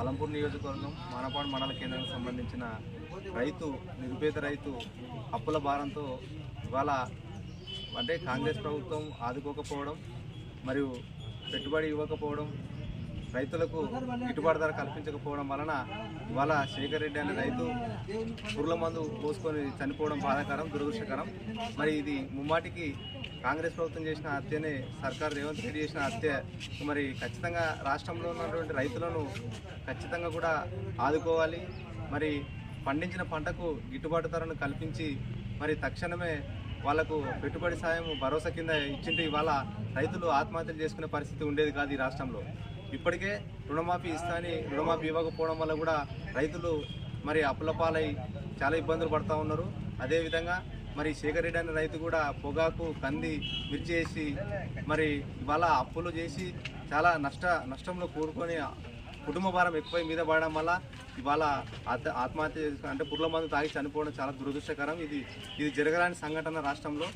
అలంపూర్ నియోజకవర్గం మానపాడు మండల కేంద్రానికి సంబంధించిన రైతు నిరుపేద రైతు అప్పుల భారంతో ఇవాళ అంటే కాంగ్రెస్ ప్రభుత్వం ఆదుకోకపోవడం మరియు పెట్టుబడి ఇవ్వకపోవడం రైతులకు గిట్టుబాటు ధర కల్పించకపోవడం వలన ఇవాళ శేఖర్ రెడ్డి అనే రైతు పుర్ల మందు పోసుకొని చనిపోవడం బాధాకరం దురదృష్టకరం. మరి ఇది ముమ్మాటికి కాంగ్రెస్ ప్రభుత్వం చేసిన హత్యనే సర్కార్ రేవంత్ రెడ్డి చేసిన హత్య. మరి ఖచ్చితంగా రాష్ట్రంలో ఉన్నటువంటి రైతులను ఖచ్చితంగా కూడా ఆదుకోవాలి. మరి పండించిన పంటకు గిట్టుబాటు ధరను కల్పించి మరి తక్షణమే వాళ్ళకు పెట్టుబడి సాయం భరోసా కింద ఇచ్చింటే ఇవాళ రైతులు ఆత్మహత్యలు చేసుకునే పరిస్థితి ఉండేది కాదు ఈ రాష్ట్రంలో. ఇప్పటికే రుణమాఫీ ఇస్తాని రుణమాఫీ ఇవ్వకపోవడం వల్ల కూడా రైతులు మరి అప్పుల పాలై చాలా ఇబ్బందులు పడుతూ ఉన్నారు. అదేవిధంగా మరి శేఖర్ రెడ్డి అనే రైతు కూడా పొగాకు కంది మిర్చి వేసి మరి ఇవాళ అప్పులు చేసి చాలా నష్ట నష్టంలో కూరుకొని కుటుంబ భారం ఎక్కువై మీద పడడం వల్ల ఇవాళ ఆత్మహత్య అంటే పుర్ల మందు తాగి చనిపోవడం చాలా దురదృష్టకరం. ఇది ఇది జరగరాని సంఘటన రాష్ట్రంలో.